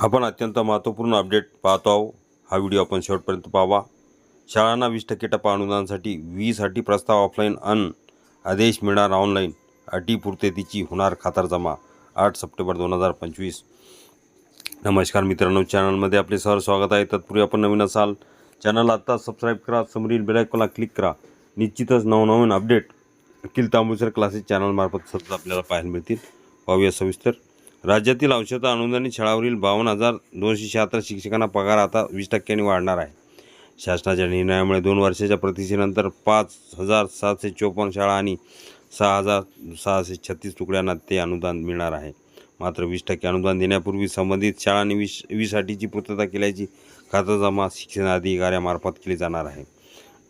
आपण अत्यंत महत्त्वपूर्ण अपडेट पाहतो आहोत. हा व्हिडिओ आपण शेवटपर्यंत पाहावा. शाळांना वीस टक्के टप्पा अनुदानासाठी वीसाठी प्रस्ताव ऑफलाईन अन आदेश मिळणार ऑनलाईन अटी पूर्ततेची होणार खातरजमा. आठ सप्टेंबर दोन हजार पंचवीस. नमस्कार मित्रांनो चॅनलमध्ये आपले सर स्वागत आहे. तत्पूर्वी आपण नवीन असाल चॅनल आत्ता सबस्क्राईब करा समोरील बेलायकॉनला क्लिक करा. निश्चितच नवनवीन अपडेट अखिल तांबूसर क्लासेस चॅनलमार्फत सतत आपल्याला पाहायला मिळतील. पाहूया सविस्तर. राज्यातील औषध अनुदानित शाळावरील बावन्न हजार दोनशे शहात्तर शिक्षकांना पगार आता वीस टक्क्यांनी वाढणार आहे. शासनाच्या निर्णयामुळे दोन वर्षाच्या प्रतीक्षेनंतर पाच हजार सातशे चोपन्न शाळा आणि सहा हजार सहाशे छत्तीस तुकड्यांना ते अनुदान मिळणार आहे. मात्र वीस टक्के अनुदान देण्यापूर्वी संबंधित शाळांनी वीस वीससाठीची पूर्तता केल्याची खातरजमा शिक्षण अधिकाऱ्यामार्फत केली जाणार आहे.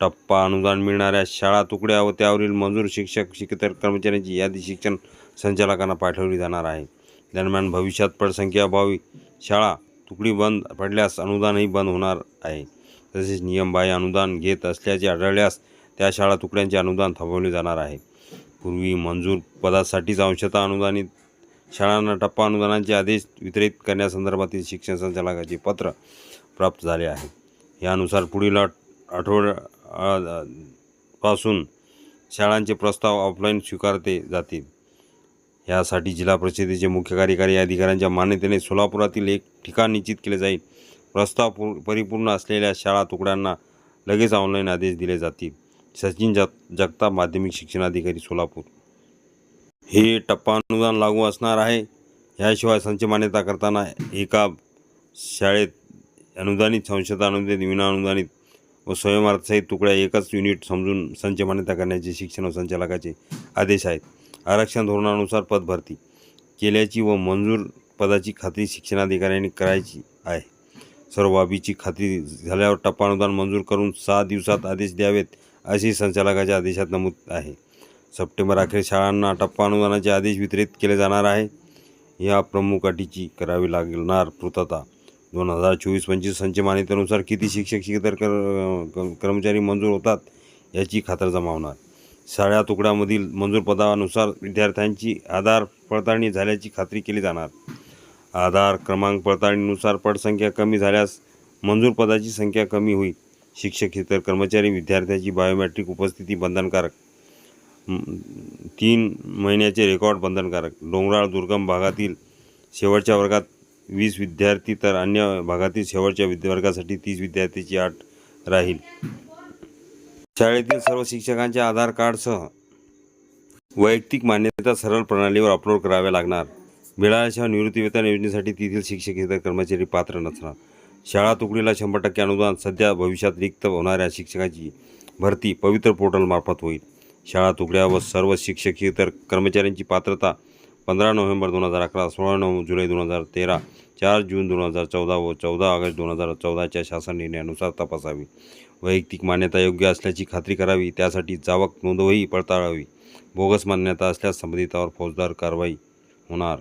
टप्पा अनुदान मिळणाऱ्या शाळा तुकड्या व त्यावरील मंजूर शिक्षक शिक्षक कर्मचाऱ्यांची यादी शिक्षण संचालकांना पाठवली जाणार आहे. दरम्यान भविष्यात पडसंख्याअभावी शाळा तुकडी बंद पडल्यास अनुदानही बंद होणार आहे. तसेच नियमबाह्य अनुदान घेत असल्याचे आढळल्यास त्या शाळा तुकड्यांचे अनुदान थांबवले जाणार आहे. पूर्वी मंजूर पदासाठीच अंशतः अनुदानित शाळांना टप्पा अनुदानाचे आदेश वितरित करण्यासंदर्भातील शिक्षण संचालकाचे पत्र प्राप्त झाले आहे. यानुसार पुढील आठ आठवड्या पासून शाळांचे प्रस्ताव ऑफलाईन स्वीकारते जातील. यासाठी जिल्हा परिषदेचे मुख्य कार्यकारी अधिकाऱ्यांच्या मान्यतेने सोलापुरातील एक ठिकाण निश्चित केले जाईल. प्रस्ताव पू परिपूर्ण असलेल्या शाळा तुकड्यांना लगेच ऑनलाईन आदेश दिले जातील. सचिन जग जगताप माध्यमिक शिक्षणाधिकारी सोलापूर. हे टप्पा अनुदान लागू असणार आहे. याशिवाय संच मान्यता करताना एका शाळेत अनुदानित संशोधन अनुदानित विना अनुदानित व स्वयंअर्थसहित तुकड्या एकच युनिट समजून संच मान्यता करण्याचे शिक्षण व संचालकाचे आदेश आहेत. आरक्षण धोरणानुसार पद भरती केल्याची व मंजूर पदाची खात्री शिक्षणाधिकाऱ्यांनी करायची आहे. सर्व बाबीची खात्री झाल्यावर टप्पा अनुदान मंजूर करून सहा दिवसात आदेश द्यावेत अशी संचालकाच्या आदेशात नमूद आहे. सप्टेंबर अखेर शाळांना टप्पा अनुदानाचे आदेश वितरित केले जाणार आहे. या प्रमुख अटीची करावी लागणार पूर्तता. दोन हजार चोवीस पंचवीस संच मान्यतेनुसार किती शिक्षक शिकतर कर क- कर्मचारी मंजूर होतात याची खातरजमा होणार. शाळा तुकड्यामधील मंजूर पदानुसार विद्यार्थ्यांची आधार पडताळणी झाल्याची खात्री केली जाणार. आधार क्रमांक पडताळणीनुसार पटसंख्या कमी झाल्यास मंजूर पदाची संख्या कमी होईल. शिक्षक इतर कर्मचारी विद्यार्थ्याची बायोमॅट्रिक उपस्थिती बंधनकारक. तीन महिन्याचे रेकॉर्ड बंधनकारक. डोंगराळ दुर्गम भागातील शेवटच्या वर्गात वीस विद्यार्थी तर अन्य भागातील शेवटच्या विद्या वर्गासाठी तीस विद्यार्थ्यांची आठ राहील. शाळेतील सर्व शिक्षकांच्या आधार कार्डसह वैयक्तिक मान्यता सरळ प्रणालीवर अपलोड कराव्या लागणार. मिळाल्याशिवाय निवृत्तीवेतन योजनेसाठी तेथील शिक्षक इतर कर्मचारी पात्र नसणार. शाळा तुकडीला शंभर टक्के अनुदान सध्या भविष्यात रिक्त होणाऱ्या शिक्षकाची भरती पवित्र पोर्टलमार्फत होईल. शाळा तुकड्या व सर्व शिक्षक इतर कर्मचाऱ्यांची पात्रता पंधरा नोव्हेंबर दोन हजार अकरा सोळा नऊ जुलै दोन हजार तेरा चार जून दोन हजार चौदा व चौदा ऑगस्ट दोन हजार चौदाच्या शासन निर्णयानुसार तपासावी. वैयक्तिक मान्यता योग्य असल्याची खात्री करावी त्यासाठी जावक नोंदवही पडताळावी. बोगस मान्यता असल्यास संबंधितावर फौजदार कारवाई होणार.